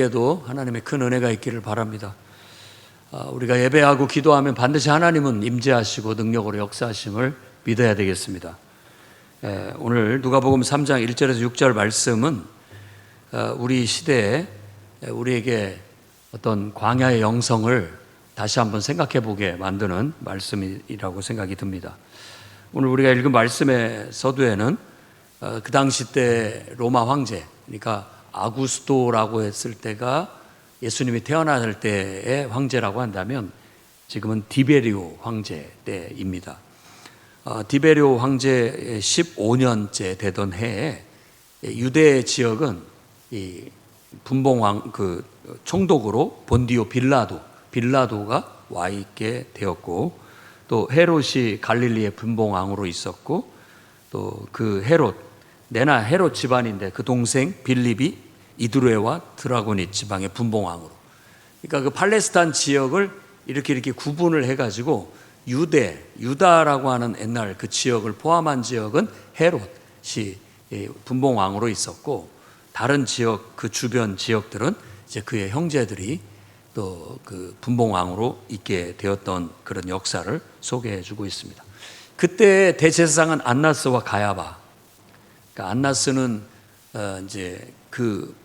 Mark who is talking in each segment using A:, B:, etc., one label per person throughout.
A: 에도 하나님의 큰 은혜가 있기를 바랍니다. 아, 우리가 예배하고 기도하면 반드시 하나님은 임재하시고 능력으로 역사하심을 믿어야 되겠습니다. 에, 오늘 누가복음 3장 1절에서 6절 말씀은 어, 우리 시대에 우리에게 어떤 광야의 영성을 다시 한번 생각해 보게 만드는 말씀이라고 생각이 듭니다. 오늘 우리가 읽은 말씀의 서두에는 어, 그 당시 때 로마 황제, 그러니까 아구스토라고 했을 때가 예수님이 태어날 때의 황제라고 한다면 지금은 디베리오 황제 때입니다. 어, 디베리오 황제 15년째 되던 해에 유대 지역은 이 분봉왕 그 총독으로 본디오 빌라도 빌라도가 와 있게 되었고 또 헤롯이 갈릴리의 분봉왕으로 있었고 또 그 헤롯 내나 헤롯 집안인데 그 동생 빌립이 이드레와 드라고니 지방의 분봉왕으로 그러니까 그 팔레스타인 지역을 이렇게 이렇게 구분을 해가지고 유대 유다라고 하는 옛날 그 지역을 포함한 지역은 헤롯이 분봉왕으로 있었고 다른 지역 그 주변 지역들은 이제 그의 형제들이 또 그 분봉왕으로 있게 되었던 그런 역사를 소개해 주고 있습니다. 그때 대제사장은 안나스와 가야바. 그러니까 안나스는 어 이제 그 가,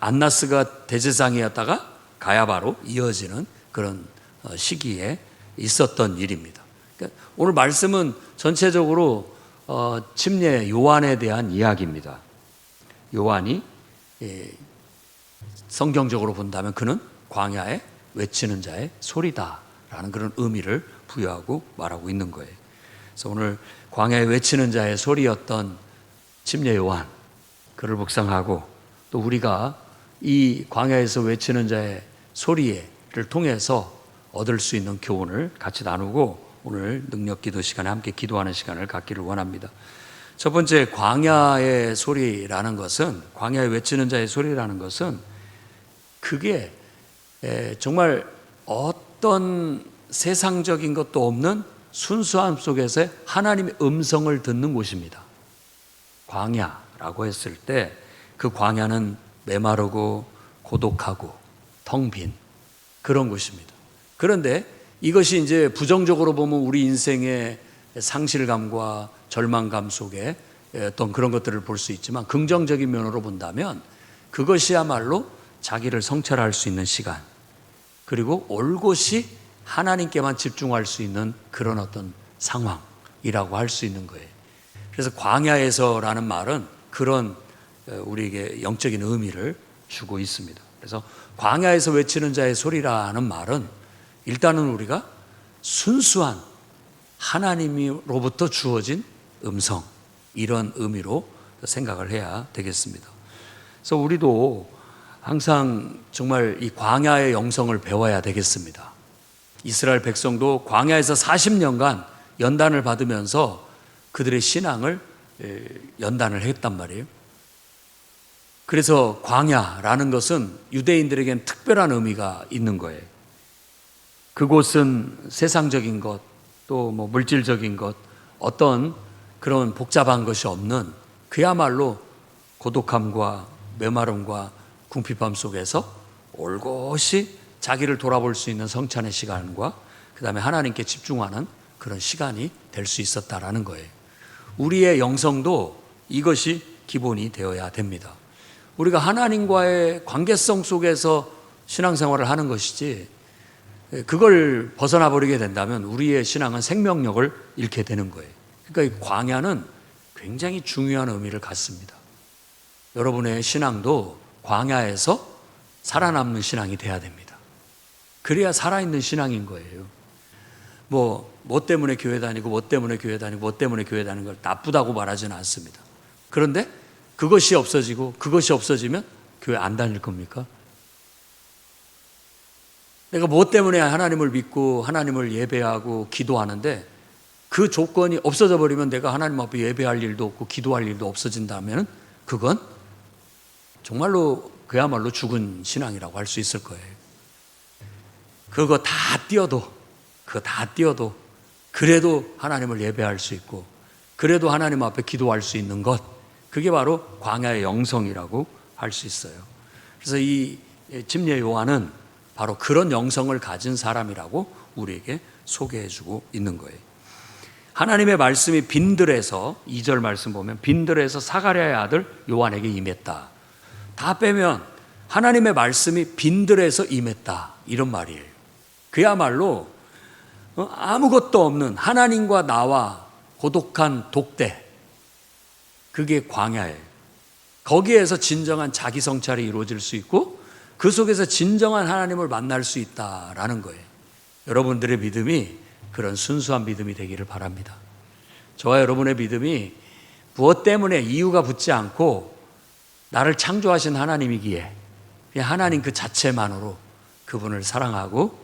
A: 안나스가 대제사장이었다가 가야바로 이어지는 그런 어, 시기에 있었던 일입니다. 그러니까 오늘 말씀은 전체적으로 어, 침례 요한에 대한 이야기입니다. 요한이 예, 성경적으로 본다면 그는 광야에 외치는 자의 소리다라는 그런 의미를 부여하고 말하고 있는 거예요. 그래서 오늘 광야에 외치는 자의 소리였던 침례 요한 그를 묵상하고 또 우리가 이 광야에서 외치는 자의 소리를 통해서 얻을 수 있는 교훈을 같이 나누고 오늘 능력 기도 시간에 함께 기도하는 시간을 갖기를 원합니다. 첫 번째 광야의 소리라는 것은 광야에 외치는 자의 소리라는 것은 그게 정말 어떤 세상적인 것도 없는 순수함 속에서 하나님의 음성을 듣는 곳입니다. 광야라고 했을 때 그 광야는 메마르고 고독하고 텅 빈 그런 곳입니다. 그런데 이것이 이제 부정적으로 보면 우리 인생의 상실감과 절망감 속에 어떤 그런 것들을 볼 수 있지만 긍정적인 면으로 본다면 그것이야말로 자기를 성찰할 수 있는 시간 그리고 올곧이 하나님께만 집중할 수 있는 그런 어떤 상황이라고 할 수 있는 거예요. 그래서 광야에서라는 말은 그런 우리에게 영적인 의미를 주고 있습니다. 그래서 광야에서 외치는 자의 소리라는 말은 일단은 우리가 순수한 하나님으로부터 주어진 음성 이런 의미로 생각을 해야 되겠습니다. 그래서 우리도 항상 정말 이 광야의 영성을 배워야 되겠습니다. 이스라엘 백성도 광야에서 40년간 연단을 받으면서 그들의 신앙을 연단을 했단 말이에요. 그래서 광야라는 것은 유대인들에겐 특별한 의미가 있는 거예요. 그곳은 세상적인 것, 또 뭐 물질적인 것, 어떤 그런 복잡한 것이 없는 그야말로 고독함과 메마름과 궁핍함 속에서 올곧이 자기를 돌아볼 수 있는 성찬의 시간과 그 다음에 하나님께 집중하는 그런 시간이 될 수 있었다라는 거예요. 우리의 영성도 이것이 기본이 되어야 됩니다. 우리가 하나님과의 관계성 속에서 신앙생활을 하는 것이지 그걸 벗어나 버리게 된다면 우리의 신앙은 생명력을 잃게 되는 거예요. 그러니까 이 광야는 굉장히 중요한 의미를 갖습니다. 여러분의 신앙도 광야에서 살아남는 신앙이 돼야 됩니다. 그래야 살아있는 신앙인 거예요. 뭐, 뭐 때문에 교회 다니고, 뭐 때문에 교회 다니고, 뭐 때문에 교회 다니는 걸 나쁘다고 말하지는 않습니다. 그런데 그것이 없어지고 그것이 없어지면 교회 안 다닐 겁니까? 내가 뭐 때문에 하나님을 믿고 하나님을 예배하고 기도하는데 그 조건이 없어져 버리면 내가 하나님 앞에 예배할 일도 없고 기도할 일도 없어진다면 그건 정말로 그야말로 죽은 신앙이라고 할 수 있을 거예요. 그거 다 띄어도 그거 다 띄어도 그래도 하나님을 예배할 수 있고 그래도 하나님 앞에 기도할 수 있는 것 그게 바로 광야의 영성이라고 할 수 있어요. 그래서 이 침례 요한은 바로 그런 영성을 가진 사람이라고 우리에게 소개해주고 있는 거예요. 하나님의 말씀이 빈들에서 2절 말씀 보면 빈들에서 사가랴의 아들 요한에게 임했다. 다 빼면 하나님의 말씀이 빈들에서 임했다. 이런 말이에요. 그야말로 어, 아무것도 없는 하나님과 나와 고독한 독대. 그게 광야예요. 거기에서 진정한 자기 성찰이 이루어질 수 있고 그 속에서 진정한 하나님을 만날 수 있다라는 거예요. 여러분들의 믿음이 그런 순수한 믿음이 되기를 바랍니다. 저와 여러분의 믿음이 무엇 때문에 이유가 붙지 않고 나를 창조하신 하나님이기에 하나님 그 자체만으로 그분을 사랑하고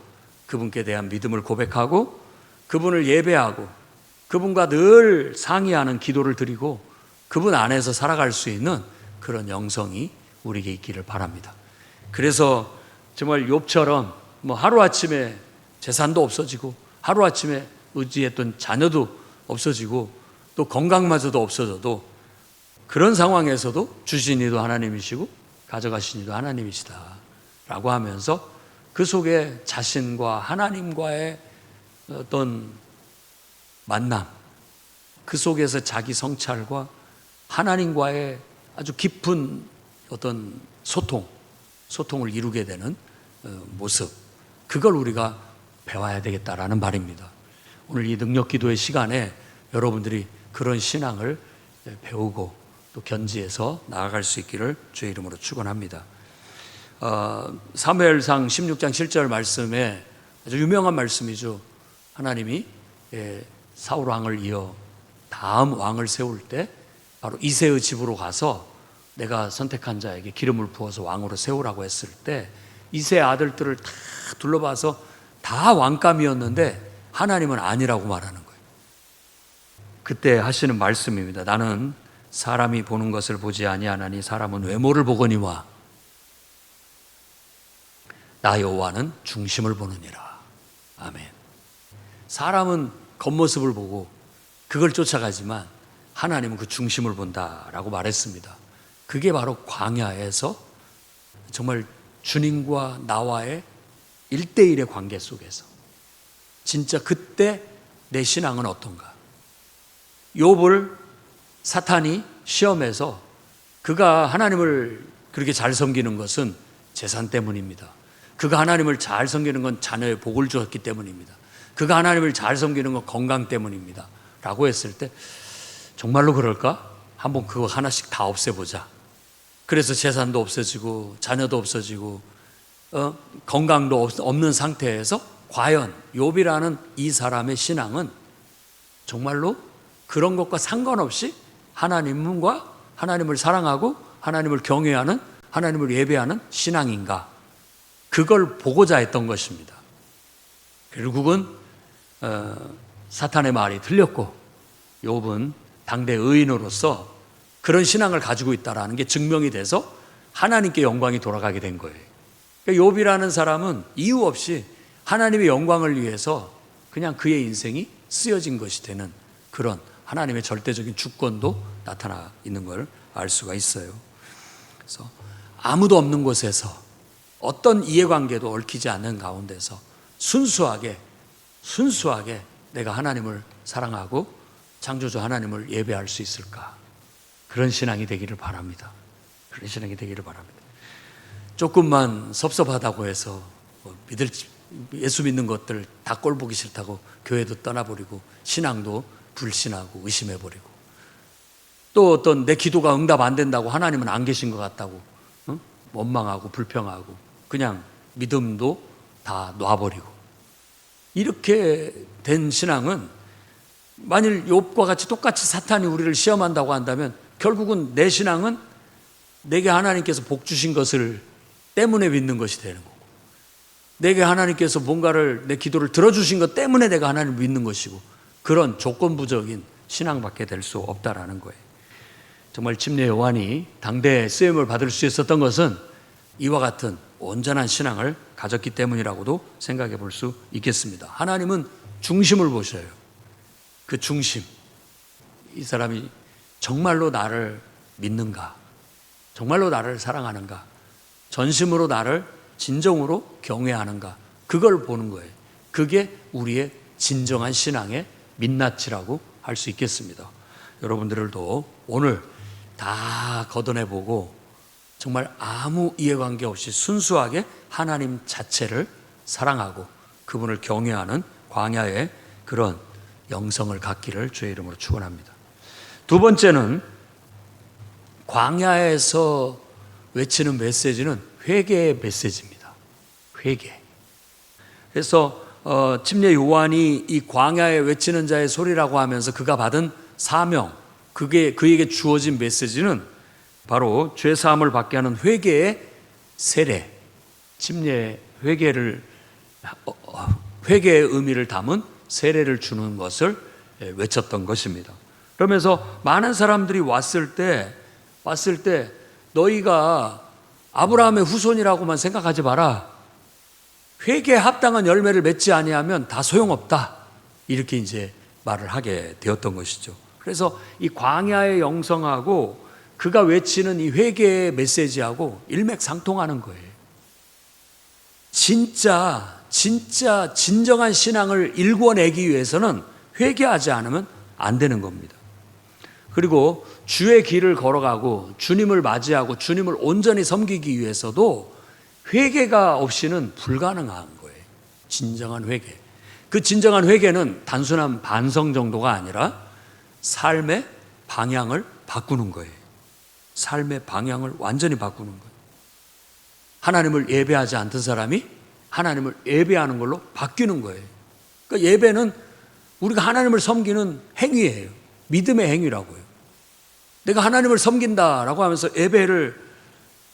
A: 그분께 대한 믿음을 고백하고 그분을 예배하고 그분과 늘 상의하는 기도를 드리고 그분 안에서 살아갈 수 있는 그런 영성이 우리에게 있기를 바랍니다. 그래서 정말 욥처럼 뭐 하루 아침에 재산도 없어지고 하루 아침에 의지했던 자녀도 없어지고 또 건강마저도 없어져도 그런 상황에서도 주신 이도 하나님이시고 가져가신 이도 하나님이시다 라고 하면서 그 속에 자신과 하나님과의 어떤 만남 그 속에서 자기 성찰과 하나님과의 아주 깊은 어떤 소통 소통을 이루게 되는 어, 모습 그걸 우리가 배워야 되겠다라는 말입니다. 오늘 이 능력 기도의 시간에 여러분들이 그런 신앙을 배우고 또 견지해서 나아갈 수 있기를 주의 이름으로 축원합니다. 어, 사무엘상 16장 7절 말씀에 아주 유명한 말씀이죠. 하나님이 예, 사울 왕을 이어 다음 왕을 세울 때 바로 이세의 집으로 가서 내가 선택한 자에게 기름을 부어서 왕으로 세우라고 했을 때 이세 아들들을 다 둘러봐서 다 왕감이었는데 하나님은 아니라고 말하는 거예요. 그때 하시는 말씀입니다. 나는 사람이 보는 것을 보지 아니하나니 사람은 외모를 보거니와 나 여호와는 중심을 보느니라. 아멘. 사람은 겉모습을 보고 그걸 쫓아가지만 하나님은 그 중심을 본다라고 말했습니다. 그게 바로 광야에서 정말 주님과 나와의 일대일의 관계 속에서 진짜 그때 내 신앙은 어떤가? 욥을 사탄이 시험해서 그가 하나님을 그렇게 잘 섬기는 것은 재산 때문입니다. 그가 하나님을 잘 섬기는 건 자녀의 복을 주었기 때문입니다. 그가 하나님을 잘 섬기는 건 건강 때문입니다. 라고 했을 때 정말로 그럴까? 한번 그거 하나씩 다 없애보자. 그래서 재산도 없어지고 자녀도 없어지고 어? 건강도 없, 없는 상태에서 과연 욥이라는 이 사람의 신앙은 정말로 그런 것과 상관없이 하나님과 하나님을 사랑하고 하나님을 경외하는 하나님을 예배하는 신앙인가? 그걸 보고자 했던 것입니다. 결국은 어, 사탄의 말이 들렸고 욥은 당대 의인으로서 그런 신앙을 가지고 있다라는 게 증명이 돼서 하나님께 영광이 돌아가게 된 거예요. 그러니까 욥이라는 사람은 이유 없이 하나님의 영광을 위해서 그냥 그의 인생이 쓰여진 것이 되는 그런 하나님의 절대적인 주권도 나타나 있는 걸 알 수가 있어요. 그래서 아무도 없는 곳에서 어떤 이해관계도 얽히지 않는 가운데서 순수하게 순수하게 내가 하나님을 사랑하고 창조주 하나님을 예배할 수 있을까? 그런 신앙이 되기를 바랍니다. 그런 신앙이 되기를 바랍니다. 조금만 섭섭하다고 해서 뭐 믿을 예수 믿는 것들 다 꼴 보기 싫다고 교회도 떠나버리고 신앙도 불신하고 의심해버리고 또 어떤 내 기도가 응답 안 된다고 하나님은 안 계신 것 같다고 응? 원망하고 불평하고 그냥 믿음도 다 놔버리고 이렇게 된 신앙은 만일 욥과 같이 똑같이 사탄이 우리를 시험한다고 한다면 결국은 내 신앙은 내게 하나님께서 복 주신 것을 때문에 믿는 것이 되는 거고 내게 하나님께서 뭔가를 내 기도를 들어주신 것 때문에 내가 하나님을 믿는 것이고 그런 조건부적인 신앙밖에 될 수 없다라는 거예요. 정말 침례 요한이 당대에 쓰임을 받을 수 있었던 것은 이와 같은 온전한 신앙을 가졌기 때문이라고도 생각해 볼 수 있겠습니다. 하나님은 중심을 보셔요. 그 중심. 이 사람이 정말로 나를 믿는가? 정말로 나를 사랑하는가? 전심으로 나를 진정으로 경외하는가? 그걸 보는 거예요. 그게 우리의 진정한 신앙의 민낯이라고 할 수 있겠습니다. 여러분들도 오늘 다 걷어내보고 정말 아무 이해관계 없이 순수하게 하나님 자체를 사랑하고 그분을 경외하는 광야의 그런 영성을 갖기를 주의 이름으로 축원합니다. 두 번째는 광야에서 외치는 메시지는 회개의 메시지입니다. 회개. 그래서 어, 침례 요한이 이 광야에 외치는 자의 소리라고 하면서 그가 받은 사명, 그게 그에게 주어진 메시지는 바로 죄 사함을 받게 하는 회개의 세례, 침례 회개를 어, 어, 회개의 의미를 담은 세례를 주는 것을 예, 외쳤던 것입니다. 그러면서 많은 사람들이 왔을 때 왔을 때 너희가 아브라함의 후손이라고만 생각하지 마라. 회개에 합당한 열매를 맺지 아니하면 다 소용없다. 이렇게 이제 말을 하게 되었던 것이죠. 그래서 이 광야의 영성하고 그가 외치는 이 회개의 메시지하고 일맥상통하는 거예요. 진짜 진짜 진정한 신앙을 일궈내기 위해서는 회개하지 않으면 안 되는 겁니다. 그리고 주의 길을 걸어가고 주님을 맞이하고 주님을 온전히 섬기기 위해서도 회개가 없이는 불가능한 거예요. 진정한 회개. 그 진정한 회개는 단순한 반성 정도가 아니라 삶의 방향을 바꾸는 거예요. 삶의 방향을 완전히 바꾸는 거예요. 하나님을 예배하지 않던 사람이 하나님을 예배하는 걸로 바뀌는 거예요. 그러니까 예배는 우리가 하나님을 섬기는 행위예요. 믿음의 행위라고요. 내가 하나님을 섬긴다라고 하면서 예배를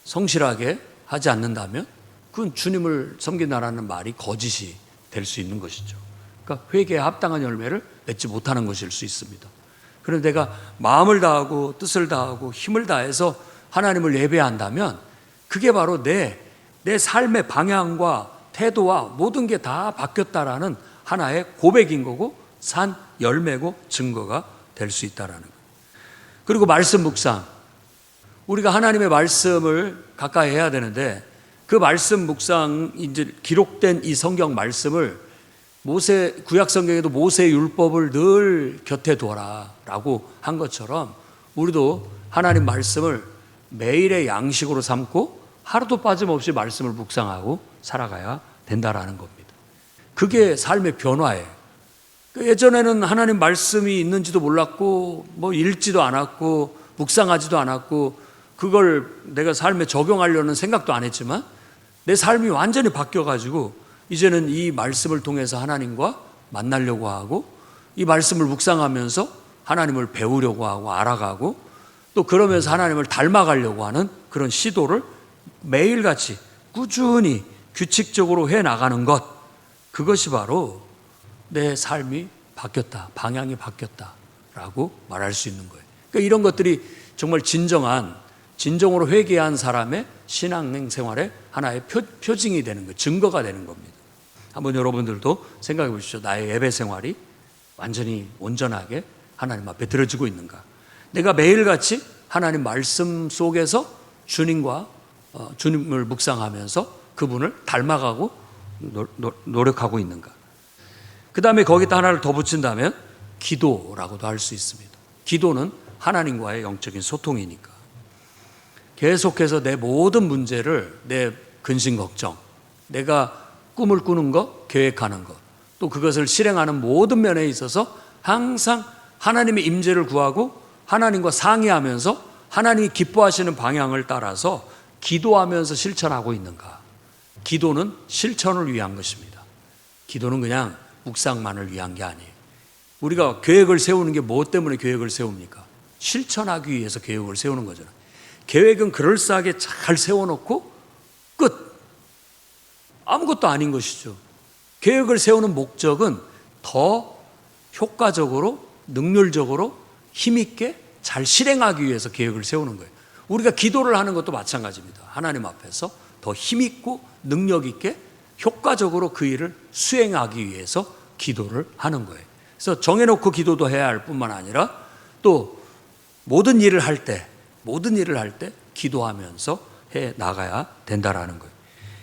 A: 성실하게 하지 않는다면 그건 주님을 섬긴다라는 말이 거짓이 될 수 있는 것이죠. 그러니까 회개에 합당한 열매를 맺지 못하는 것일 수 있습니다. 그런데 내가 마음을 다하고 뜻을 다하고 힘을 다해서 하나님을 예배한다면 그게 바로 내, 내 삶의 방향과 태도와 모든 게 다 바뀌었다라는 하나의 고백인 거고 산 열매고 증거가 될 수 있다라는 거예요. 그리고 말씀 묵상. 우리가 하나님의 말씀을 가까이 해야 되는데 그 말씀 묵상 이제 기록된 이 성경 말씀을 모세 구약 성경에도 모세 율법을 늘 곁에 둬라라고 한 것처럼 우리도 하나님 말씀을 매일의 양식으로 삼고 하루도 빠짐없이 말씀을 묵상하고 살아가야 된다라는 겁니다. 그게 삶의 변화예요. 그 예전에는 하나님 말씀이 있는지도 몰랐고 뭐 읽지도 않았고 묵상하지도 않았고 그걸 내가 삶에 적용하려는 생각도 안 했지만 내 삶이 완전히 바뀌어 가지고 이제는 이 말씀을 통해서 하나님과 만나려고 하고 이 말씀을 묵상하면서 하나님을 배우려고 하고 알아가고 또 그러면서 하나님을 닮아가려고 하는 그런 시도를 매일같이 꾸준히 규칙적으로 해 나가는 것 그것이 바로 내 삶이 바뀌었다. 방향이 바뀌었다라고 말할 수 있는 거예요. 그러니까 이런 것들이 정말 진정한 진정으로 회개한 사람의 신앙 생활의 하나의 표, 표징이 되는 거, 증거가 되는 겁니다. 한번 여러분들도 생각해 보십시오. 나의 예배 생활이 완전히 온전하게 하나님 앞에 들어지고 있는가? 내가 매일같이 하나님 말씀 속에서 주님과 어, 주님을 묵상하면서 그분을 닮아가고 노력하고 있는가? 그 다음에 거기다 하나를 더 붙인다면 기도라고도 할 수 있습니다. 기도는 하나님과의 영적인 소통이니까. 계속해서 내 모든 문제를 내 근심 걱정, 내가 꿈을 꾸는 것, 계획하는 것, 또 그것을 실행하는 모든 면에 있어서 항상 하나님의 임재를 구하고 하나님과 상의하면서 하나님이 기뻐하시는 방향을 따라서 기도하면서 실천하고 있는가? 기도는 실천을 위한 것입니다. 기도는 그냥 묵상만을 위한 게 아니에요. 우리가 계획을 세우는 게뭐 때문에 계획을 세웁니까? 실천하기 위해서 계획을 세우는 거잖아요. 계획은 그럴싸하게 잘 세워놓고 끝. 아무것도 아닌 것이죠. 계획을 세우는 목적은 더 효과적으로, 능률적으로, 힘있게 잘 실행하기 위해서 계획을 세우는 거예요. 우리가 기도를 하는 것도 마찬가지입니다. 하나님 앞에서 더 힘있고 능력있게 효과적으로 그 일을 수행하기 위해서 기도를 하는 거예요. 그래서 정해놓고 기도도 해야 할 뿐만 아니라 또 모든 일을 할 때, 모든 일을 할 때 기도하면서 해 나가야 된다라는 거예요.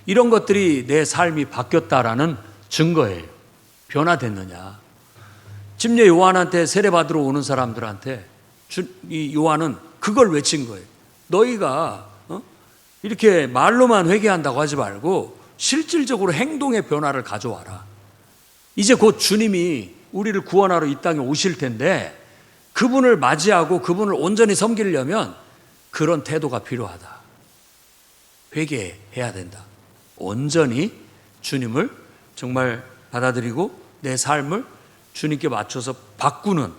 A: 이런 것들이 내 삶이 바뀌었다라는 증거예요. 변화됐느냐. 침례 요한한테 세례 받으러 오는 사람들한테 주, 이 요한은 그걸 외친 거예요. 너희가 어? 이렇게 말로만 회개한다고 하지 말고 실질적으로 행동의 변화를 가져와라. 이제 곧 주님이 우리를 구원하러 이 땅에 오실 텐데 그분을 맞이하고 그분을 온전히 섬기려면 그런 태도가 필요하다. 회개해야 된다. 온전히 주님을 정말 받아들이고 내 삶을 주님께 맞춰서 바꾸는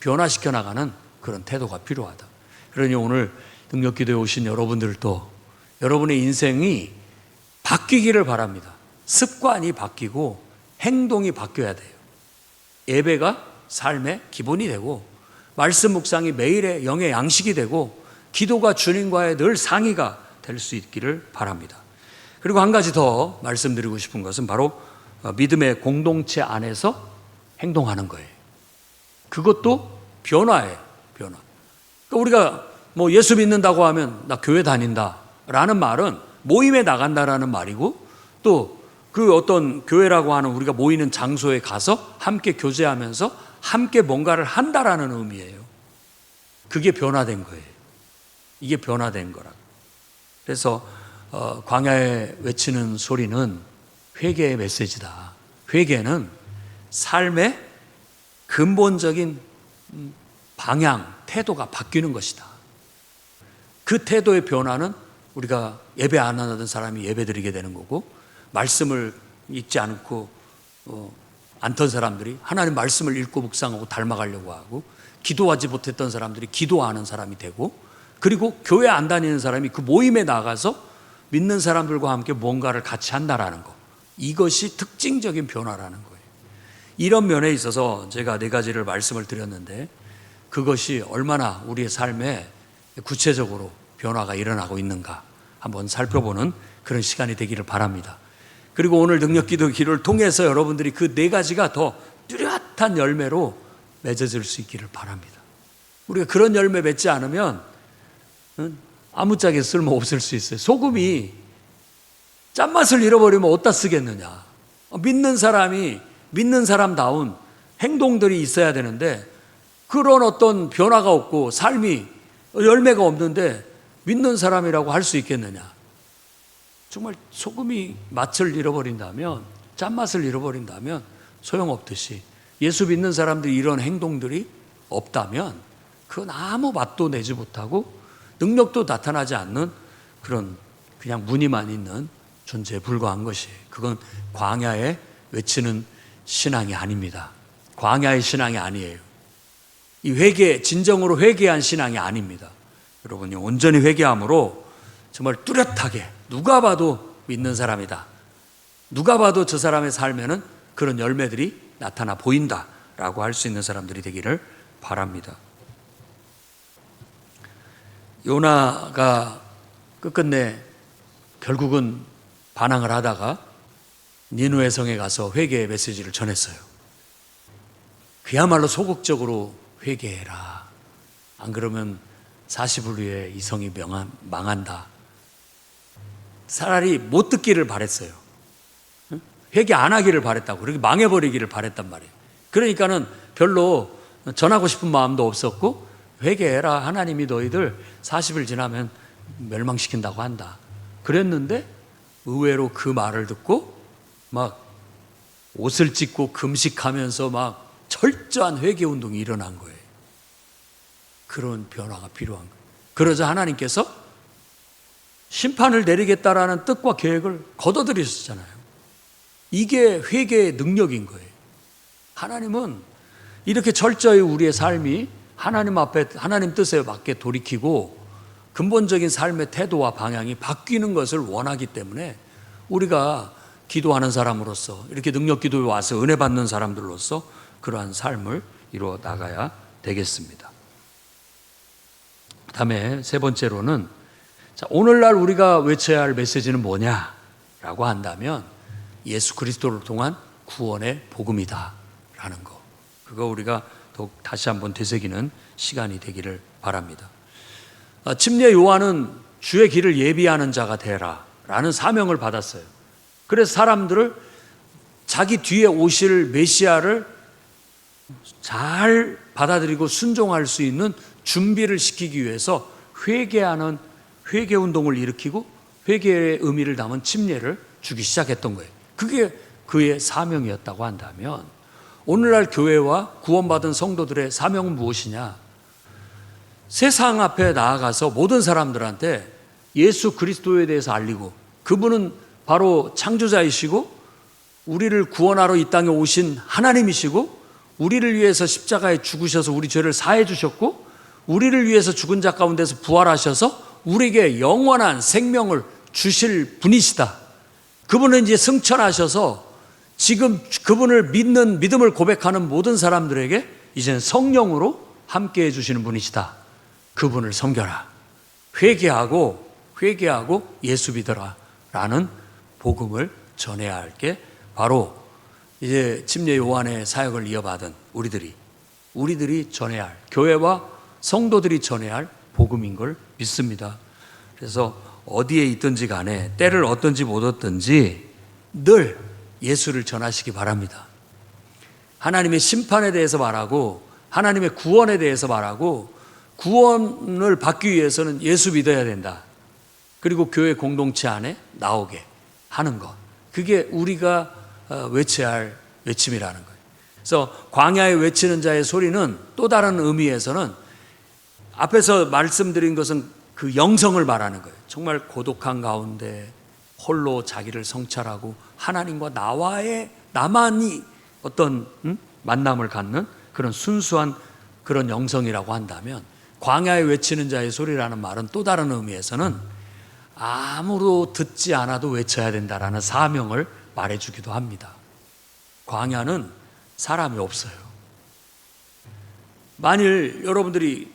A: 변화시켜 나가는 그런 태도가 필요하다. 그러니 오늘 능력 기도에 오신 여러분들도 여러분의 인생이 바뀌기를 바랍니다. 습관이 바뀌고 행동이 바뀌어야 돼요. 예배가 삶의 기본이 되고 말씀 묵상이 매일의 영의 양식이 되고 기도가 주님과의 늘 상의가 될 수 있기를 바랍니다. 그리고 한 가지 더 말씀드리고 싶은 것은 바로 어, 믿음의 공동체 안에서 행동하는 거예요. 그것도 변화예요, 변화. 그러니까 우리가 뭐 예수 믿는다고 하면 나 교회 다닌다 라는 말은 모임에 나간다라는 말이고 또 그 어떤 교회라고 하는 우리가 모이는 장소에 가서 함께 교제하면서 함께 뭔가를 한다라는 의미예요. 그게 변화된 거예요. 이게 변화된 거라. 그래서 어, 광야에 외치는 소리는 회개의 메시지다. 회개는 삶의 근본적인 음, 방향, 태도가 바뀌는 것이다. 그 태도의 변화는 우리가 예배 안 하던 사람이 예배 드리게 되는 거고, 말씀을 읽지 않고, 어, 않던 사람들이 하나님 말씀을 읽고 묵상하고 닮아가려고 하고, 기도하지 못했던 사람들이 기도하는 사람이 되고, 그리고 교회 안 다니는 사람이 그 모임에 나가서 믿는 사람들과 함께 뭔가를 같이 한다라는 거. 이것이 특징적인 변화라는 거예요. 이런 면에 있어서 제가 네 가지를 말씀을 드렸는데 그것이 얼마나 우리의 삶에 구체적으로 변화가 일어나고 있는가 한번 살펴보는 그런 시간이 되기를 바랍니다. 그리고 오늘 능력 기도 기를 통해서 여러분들이 그 네 가지가 더 뚜렷한 열매로 맺어질 수 있기를 바랍니다. 우리가 그런 열매 맺지 않으면 아무짝에 쓸모 없을 수 있어요. 소금이 짠맛을 잃어버리면 어디다 쓰겠느냐. 믿는 사람이 믿는 사람다운 행동들이 있어야 되는데 그런 어떤 변화가 없고 삶이 열매가 없는데 믿는 사람이라고 할 수 있겠느냐. 정말 소금이 맛을 잃어버린다면 짠맛을 잃어버린다면 소용없듯이 예수 믿는 사람들이 이런 행동들이 없다면 그건 아무 맛도 내지 못하고 능력도 나타나지 않는 그런 그냥 무늬만 있는 존재에 불과한 것이 그건 광야에 외치는 신앙이 아닙니다. 광야의 신앙이 아니에요. 이 회개 진정으로 회개한 신앙이 아닙니다. 여러분이 온전히 회개함으로 정말 뚜렷하게 누가 봐도 믿는 사람이다. 누가 봐도 저 사람의 삶에는 그런 열매들이 나타나 보인다 라고 할 수 있는 사람들이 되기를 바랍니다. 요나가 끝끝내 결국은 반항을 하다가 니누의 성에 가서 회개의 메시지를 전했어요. 그야말로 소극적으로 회개해라. 안 그러면 40일 후에 이 성이 명한, 망한다. 차라리 못 듣기를 바랬어요. 회개 안 하기를 바랬다고. 그렇게 망해버리기를 바랬단 말이에요. 그러니까는 별로 전하고 싶은 마음도 없었고 회개해라. 하나님이 너희들 40일 지나면 멸망시킨다고 한다. 그랬는데 의외로 그 말을 듣고 막 옷을 찢고 금식하면서 막 철저한 회개 운동이 일어난 거예요. 그런 변화가 필요한 거예요. 그러자 하나님께서 심판을 내리겠다라는 뜻과 계획을 거둬들이셨잖아요. 이게 회개의 능력인 거예요. 하나님은 이렇게 철저히 우리의 삶이 하나님 앞에 하나님 뜻에 맞게 돌이키고 근본적인 삶의 태도와 방향이 바뀌는 것을 원하기 때문에 우리가 기도하는 사람으로서 이렇게 능력 기도에 와서 은혜 받는 사람들로서 그러한 삶을 이루어 나가야 되겠습니다. 다음에 세 번째로는 자, 오늘날 우리가 외쳐야 할 메시지는 뭐냐라고 한다면 예수 그리스도를 통한 구원의 복음이다라는 거. 그거 우리가 더욱 다시 한번 되새기는 시간이 되기를 바랍니다. 아, 침례 요한은 주의 길을 예비하는 자가 되라 라는 사명을 받았어요. 그래서 사람들을 자기 뒤에 오실 메시아를 잘 받아들이고 순종할 수 있는 준비를 시키기 위해서 회개하는 회개 운동을 일으키고 회개의 의미를 담은 침례를 주기 시작했던 거예요. 그게 그의 사명이었다고 한다면 오늘날 교회와 구원받은 성도들의 사명은 무엇이냐? 세상 앞에 나아가서 모든 사람들한테 예수 그리스도에 대해서 알리고 그분은 바로 창조자이시고 우리를 구원하러 이 땅에 오신 하나님이시고 우리를 위해서 십자가에 죽으셔서 우리 죄를 사해 주셨고 우리를 위해서 죽은 자 가운데서 부활하셔서 우리에게 영원한 생명을 주실 분이시다. 그분은 이제 승천하셔서 지금 그분을 믿는 믿음을 고백하는 모든 사람들에게 이제는 성령으로 함께 해 주시는 분이시다. 그분을 섬겨라. 회개하고 회개하고 예수 믿어라라는 복음을 전해야 할 게 바로 이제 침례 요한의 사역을 이어받은 우리들이 우리들이 전해야 할 교회와 성도들이 전해야 할 복음인 걸 믿습니다. 그래서 어디에 있든지 간에 때를 얻든지 못 얻든지 늘 예수를 전하시기 바랍니다. 하나님의 심판에 대해서 말하고 하나님의 구원에 대해서 말하고 구원을 받기 위해서는 예수 믿어야 된다. 그리고 교회 공동체 안에 나오게 하는 것. 그게 우리가 어, 외쳐야 할 외침이라는 거예요. 그래서 광야에 외치는 자의 소리는 또 다른 의미에서는 앞에서 말씀드린 것은 그 영성을 말하는 거예요. 정말 고독한 가운데 홀로 자기를 성찰하고 하나님과 나와의 나만이 어떤 음? 만남을 갖는 그런 순수한 그런 영성이라고 한다면 광야에 외치는 자의 소리라는 말은 또 다른 의미에서는 아무로 듣지 않아도 외쳐야 된다라는 사명을 말해주기도 합니다. 광야는 사람이 없어요. 만일 여러분들이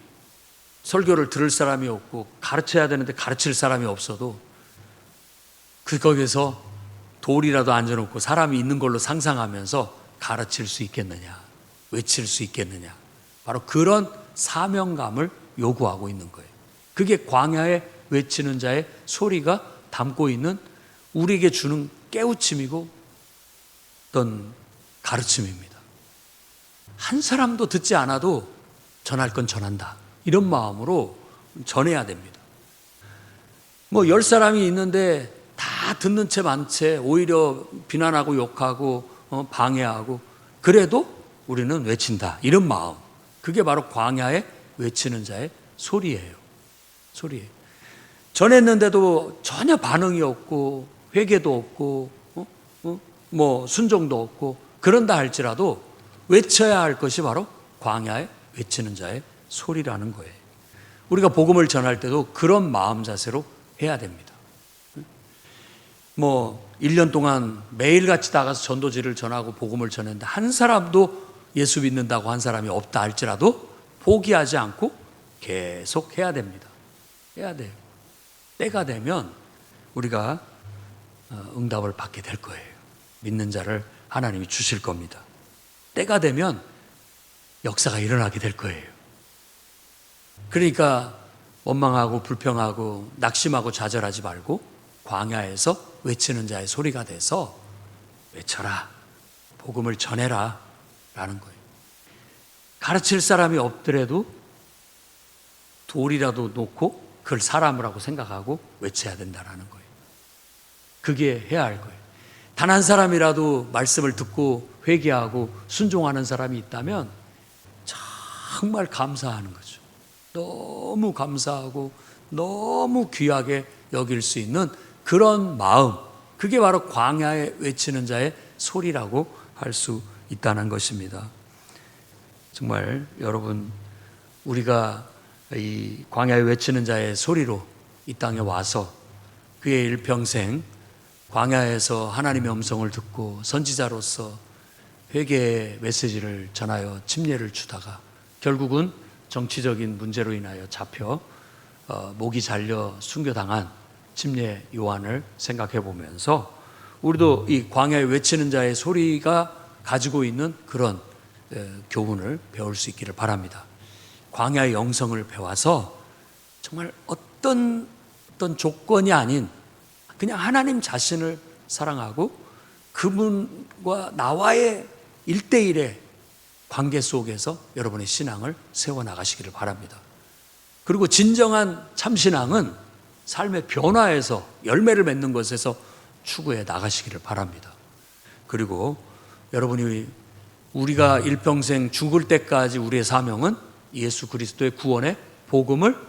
A: 설교를 들을 사람이 없고 가르쳐야 되는데 가르칠 사람이 없어도 그 거기서 돌이라도 앉아놓고 사람이 있는 걸로 상상하면서 가르칠 수 있겠느냐, 외칠 수 있겠느냐. 바로 그런 사명감을 요구하고 있는 거예요. 그게 광야에 외치는 자의 소리가 담고 있는 우리에게 주는 깨우침이고 어떤 가르침입니다. 한 사람도 듣지 않아도 전할 건 전한다. 이런 마음으로 전해야 됩니다. 뭐 열 사람이 있는데 다 듣는 채만채 오히려 비난하고 욕하고 어, 방해하고 그래도 우리는 외친다. 이런 마음. 그게 바로 광야에 외치는 자의 소리예요. 소리예요. 전했는데도 전혀 반응이 없고 회개도 없고 어? 어? 뭐 순종도 없고 그런다 할지라도 외쳐야 할 것이 바로 광야에 외치는 자의 소리라는 거예요. 우리가 복음을 전할 때도 그런 마음 자세로 해야 됩니다. 뭐 1년 동안 매일같이 나가서 전도지를 전하고 복음을 전했는데 한 사람도 예수 믿는다고 한 사람이 없다 할지라도 포기하지 않고 계속 해야 됩니다. 해야 돼요. 때가 되면 우리가 어, 응답을 받게 될 거예요. 믿는 자를 하나님이 주실 겁니다. 때가 되면 역사가 일어나게 될 거예요. 그러니까 원망하고 불평하고 낙심하고 좌절하지 말고 광야에서 외치는 자의 소리가 돼서 외쳐라. 복음을 전해라. 라는 거예요. 가르칠 사람이 없더라도 돌이라도 놓고 그걸 사람이라고 생각하고 외쳐야 된다라는 거예요. 그게 해야 할 거예요. 단 한 사람이라도 말씀을 듣고 회개하고 순종하는 사람이 있다면 정말 감사하는 거죠. 너무 감사하고 너무 귀하게 여길 수 있는 그런 마음. 그게 바로 광야에 외치는 자의 소리라고 할 수 있다는 것입니다. 정말 여러분, 우리가 이 광야에 외치는 자의 소리로 이 땅에 와서 그의 일평생 광야에서 하나님의 음성을 듣고 선지자로서 회개의 메시지를 전하여 침례를 주다가 결국은 정치적인 문제로 인하여 잡혀 어, 목이 잘려 순교당한 침례 요한을 생각해 보면서 우리도 이 광야에 외치는 자의 소리가 가지고 있는 그런 에, 교훈을 배울 수 있기를 바랍니다. 광야의 영성을 배워서 정말 어떤 어떤 조건이 아닌 그냥 하나님 자신을 사랑하고 그분과 나와의 일대일의 관계 속에서 여러분의 신앙을 세워 나가시기를 바랍니다. 그리고 진정한 참신앙은 삶의 변화에서 열매를 맺는 것에서 추구해 나가시기를 바랍니다. 그리고 여러분이 우리가 일평생 죽을 때까지 우리의 사명은 예수 그리스도의 구원의 복음을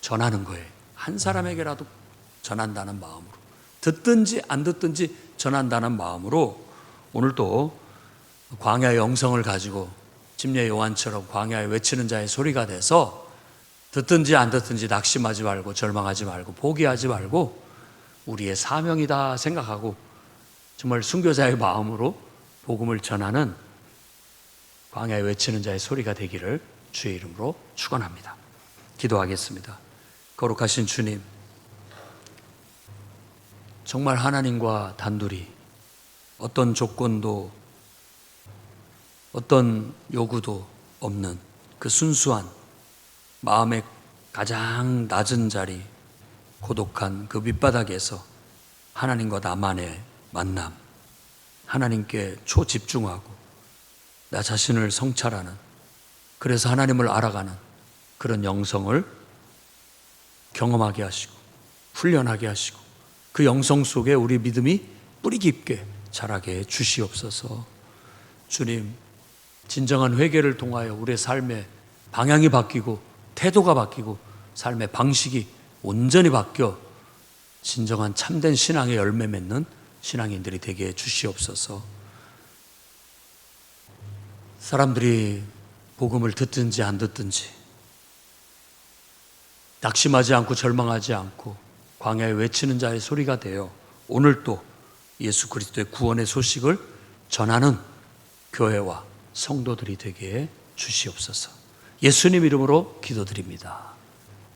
A: 전하는 거예요. 한 사람에게라도 전한다는 마음으로. 듣든지 안 듣든지 전한다는 마음으로 오늘도 광야의 영성을 가지고 침례 요한처럼 광야에 외치는 자의 소리가 돼서 듣든지 안 듣든지 낙심하지 말고 절망하지 말고 포기하지 말고 우리의 사명이다 생각하고 정말 순교자의 마음으로 복음을 전하는 광야에 외치는 자의 소리가 되기를 주의 이름으로 축원합니다. 기도하겠습니다. 거룩하신 주님, 정말 하나님과 단둘이 어떤 조건도 어떤 요구도 없는 그 순수한 마음의 가장 낮은 자리, 고독한 그 밑바닥에서 하나님과 나만의 만남, 하나님께 초집중하고 나 자신을 성찰하는 그래서 하나님을 알아가는 그런 영성을 경험하게 하시고 훈련하게 하시고 그 영성 속에 우리 믿음이 뿌리 깊게 자라게 해 주시옵소서. 주님, 진정한 회개를 통하여 우리의 삶의 방향이 바뀌고 태도가 바뀌고 삶의 방식이 온전히 바뀌어 진정한 참된 신앙의 열매 맺는 신앙인들이 되게 해 주시옵소서. 사람들이 복음을 듣든지 안 듣든지 낙심하지 않고 절망하지 않고 광야에 외치는 자의 소리가 되어 오늘 또 예수 그리스도의 구원의 소식을 전하는 교회와 성도들이 되게 해 주시옵소서. 예수님 이름으로 기도드립니다.